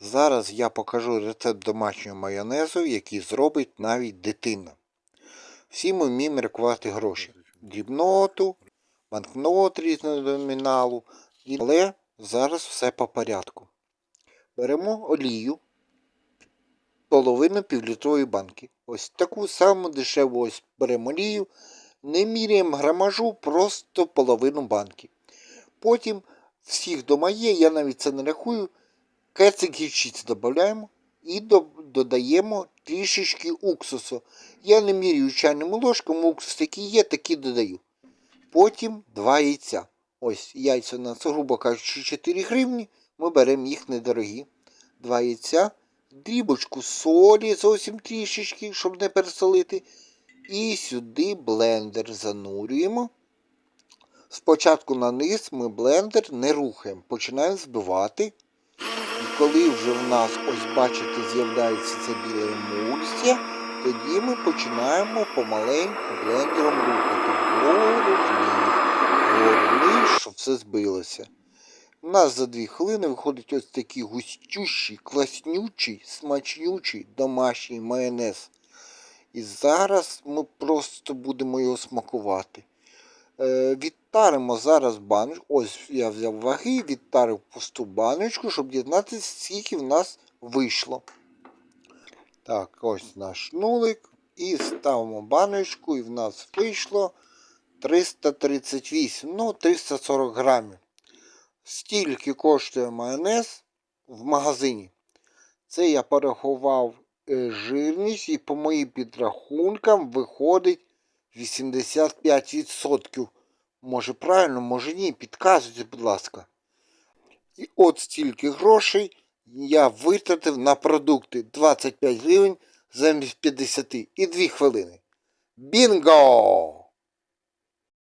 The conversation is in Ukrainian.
Зараз я покажу рецепт домашнього майонезу, який зробить навіть дитина. Всі ми вміємо рахувати гроші. Дрібноту, банкнот різного номіналу. Але зараз все по порядку. Беремо олію, половину півлітрової банки. Ось таку саму дешеву ось беремо олію, не міряємо грамажу, просто половину банки. Потім всіх вдома є, я навіть це не рахую. Кецик гірчиці додаємо і до- додаємо трішечки уксусу. Я не міряю чайними ложками, уксус який є, такий додаю. Потім два яйця. Ось яйця у нас, грубо кажучи, 4 гривні. Ми беремо їх недорогі. Два яйця, дрібочку солі, зовсім трішечки, щоб не пересолити. І сюди блендер занурюємо. Спочатку на низ ми блендер не рухаємо, починаємо збивати. Коли вже в нас, ось бачите, з'являється це біле емульсія, тоді ми починаємо помаленьку блендером рухати вгору вниз, вгору вниз, щоб все збилося. У нас за 2 хвилини виходить ось такий густющий, класнючий, смачнючий домашній майонез. І зараз ми просто будемо його смакувати. Е, відтаримо зараз баночку. Ось я взяв ваги, відтарив пусту баночку, щоб дізнатися, скільки в нас вийшло. Так, ось наш нулик. І ставимо баночку, і в нас вийшло 338, ну 340 грамів. Стільки коштує майонез в магазині. Це я порахував е, жирність і по моїм підрахункам виходить 85%. Може правильно, може ні, підказуйте, будь ласка. І от стільки грошей я витратив на продукти 25 гривень замість 50 і 2 хвилини. Бінго!